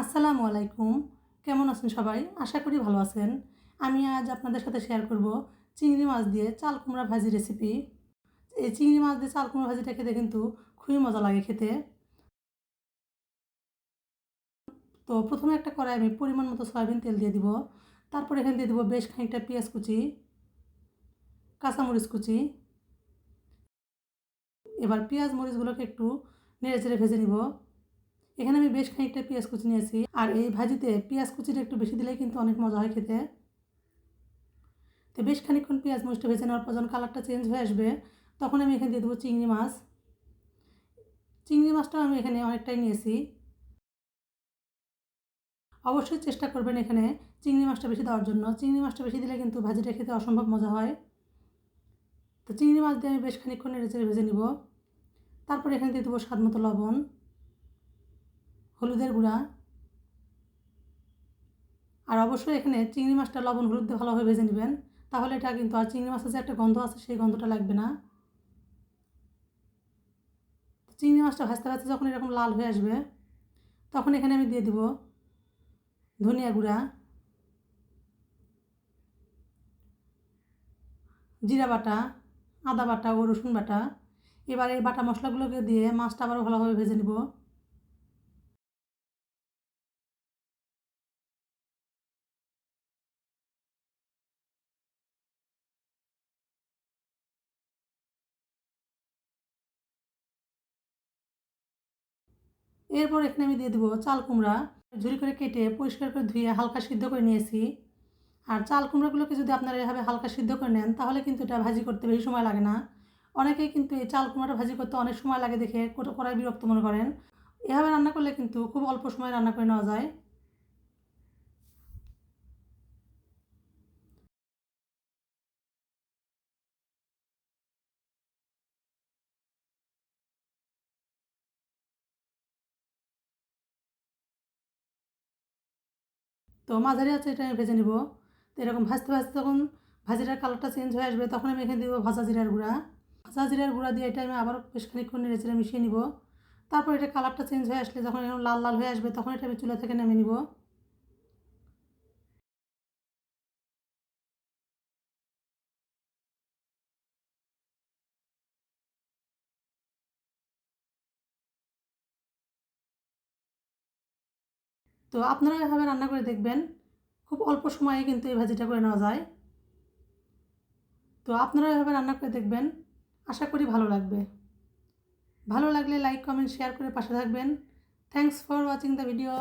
আসসালামু আলাইকুম। কেমন আছেন সবাই? আশা করি ভালো আছেন। আমি আজ আপনাদের সাথে শেয়ার করব চিংড়ি মাছ দিয়ে চাল কুমড়া ভাজি রেসিপি এই চিংড়ি মাছ দিয়ে চাল কুমড়া ভাজিটা খেতে কিন্তু খুবই মজা লাগে খেতে। তো প্রথমে একটা কড়াই আমি পরিমাণ মতো সয়াবিন তেল দিয়ে দিব। তারপর এখানে দিয়ে দেবো বেশ খানিকটা পেঁয়াজ কুচি, কাঁচামরিচ কুচি। এবার পেঁয়াজ মরিচগুলোকে একটু নেড়ে চেড়ে ভেজে নিব। এখানে আমি বেশ খানিকটা পেঁয়াজ কুচি নিয়েছি। আর এই ভাজিতে পেঁয়াজ কুচিটা একটু বেশি দিলেই কিন্তু অনেক মজা হয় খেতে। তো বেশ খানিকক্ষণ পেঁয়াজ মরিচটা ভেজে নেওয়ার পর যখন কালারটা চেঞ্জ হয়ে আসবে, তখন আমি এখানে দিয়ে দেবো চিংড়ি মাছ। চিংড়ি মাছটাও আমি এখানে অনেকটাই নিয়েছি। অবশ্যই চেষ্টা করবেন এখানে চিংড়ি মাছটা বেশি দেওয়ার জন্য। চিংড়ি মাছটা বেশি দিলে কিন্তু ভাজিটা খেতে অসম্ভব মজা হয়। তো চিংড়ি মাছ দিয়ে আমি বেশ খানিকক্ষণ নেড়ে ভেজে নিব। তারপর এখানে দিয়ে দেবো স্বাদ মতো লবণ। হলুদের গুঁড়া। আর অবশ্যই এখানে চিংড়ি মাছটা লবণ হলুদ দিয়ে ভালোভাবে ভেজে নেবেন। তাহলে এটা কিন্তু আর চিংড়ি মাছের যে একটা গন্ধ আছে, সেই গন্ধটা লাগবে না। চিংড়ি মাছটা ভাজতে ভাজতে যখন এরকম লাল হয়ে আসবে, তখন এখানে আমি দিয়ে দিব ধনিয়া গুঁড়া, জিরা বাটা, আদা বাটা ও রসুন বাটা। এবার এই বাটা মশলাগুলোকে দিয়ে মাছটা আবার ভালোভাবে ভেজে নেব। এরপর এখানে আমি দিয়ে দেবো চাল কুমড়া। ঝুরি করে কেটে পরিষ্কার করে ধুয়ে হালকা সিদ্ধ করে নিয়েছি। আর চাল কুমড়াগুলোকে যদি আপনারা এভাবে হালকা সিদ্ধ করে নেন, তাহলে কিন্তু এটা ভাজি করতে বেশি সময় লাগে না। অনেকেই কিন্তু এই চাল কুমড়াটা ভাজি করতে অনেক সময় লাগে দেখে, কড়াই বিরক্ত মনে করেন। এভাবে রান্না করলে কিন্তু খুব অল্প সময় রান্না করে নেওয়া যায়। তো মাঝারি আছে এটা আমি ভেজে নিব। তো এরকম ভাজতে ভাজতে যখন ভাজিরার কালারটা চেঞ্জ হয়ে আসবে, তখন আমি এখানে দিব ভাজা জিরার গুঁড়া। ভাজা জিরার গুঁড়া দিয়ে এটা আমি আবার বেশ খানিক্ষণ নেড়েছিলাম মিশিয়ে নিব। তারপর এটা কালারটা চেঞ্জ হয়ে আসলে যখন এরকম লাল লাল হয়ে আসবে, তখন এটা আমি চুলা থেকে নামিয়ে নিব। তো আপনারা এভাবে রান্না করে দেখবেন, খুব অল্প সময়ে কিন্তু এই ভাজিটা করে নেওয়া যায়। তো আপনারা এভাবে রান্না করে দেখবেন, আশা করি ভালো লাগবে। ভালো লাগলে লাইক কমেন্ট শেয়ার করে পাশে থাকবেন। Thanks for watching the video